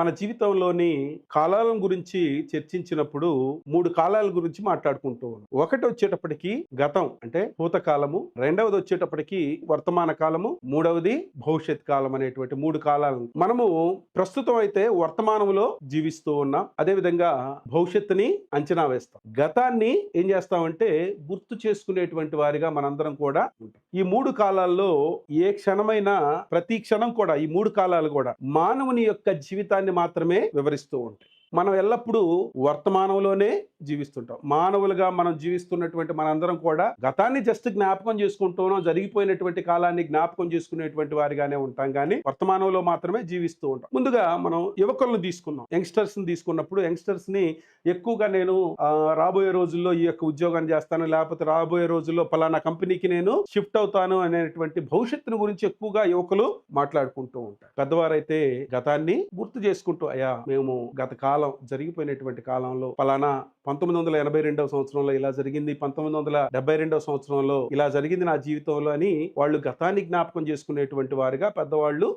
మన జీవితంలోని కాలాల గురించి చర్చించినప్పుడు మూడు కాలాల గురించి మాట్లాడుకుంటూ ఉన్నాం. ఒకటి వచ్చేటప్పటికి గతం అంటే భూతకాలము. రెండవది వచ్చేటప్పటికి వర్తమాన కాలము. మూడవది భవిష్యత్ కాలం అనేటువంటి మూడు కాలాలను మనము ప్రస్తుతం అయితే వర్తమానంలో జీవిస్తూ ఉన్నాం. అదే విధంగా భవిష్యత్తుని అంచనా వేస్తాం. గతాన్ని ఏం చేస్తామంటే గుర్తు చేసుకునేటువంటి వారిగా మనందరం కూడా ఉంటాం. ఈ మూడు కాలాల్లో ఏ క్షణమైనా ప్రతి క్షణం కూడా ఈ మూడు కాలాలు కూడా మానవుని యొక్క జీవితాన్ని మాత్రమే వివరిస్తూ ఉంటాయి. మనం ఎల్లప్పుడూ వర్తమానంలోనే జీవిస్తుంటాం. మానవులుగా మనం జీవిస్తున్నటువంటి మనందరం కూడా గతాన్ని జస్ట్ జ్ఞాపకం చేసుకుంటున్నాం జరిగిపోయినటువంటి కాలాన్ని జ్ఞాపకం చేసుకునేటువంటి వారిగానే ఉంటాం. కానీ వర్తమానంలో మాత్రమే జీవిస్తూ ఉంటాం. ముందుగా మనం యువకులను తీసుకున్నాం యంగ్స్టర్స్ని తీసుకున్నప్పుడు యంగ్స్టర్స్ని ఎక్కువగా నేను రాబోయే రోజుల్లో ఈ యొక్క ఉద్యోగాన్ని చేస్తాను. లేకపోతే రాబోయే రోజుల్లో పలానా కంపెనీకి నేను షిఫ్ట్ అవుతాను అనేటువంటి భవిష్యత్తును గురించి ఎక్కువగా యువకులు మాట్లాడుకుంటూ ఉంటారు. పెద్దవారైతే గతాన్ని గుర్తు చేసుకుంటూ అయ్యా మేము గత కాలం జరిగిపోయినటువంటి కాలంలో పలానా పంతొమ్మిది వందల ఎనభై రెండవ సంవత్సరంలో ఇలా జరిగింది పంతొమ్మిది వందల డెబ్బై రెండవ సంవత్సరంలో ఇలా జరిగింది నా జీవితంలో అని వాళ్ళు గతాన్ని జ్ఞాపకం చేసుకునేటువంటి వారిగా పెద్దవాళ్ళు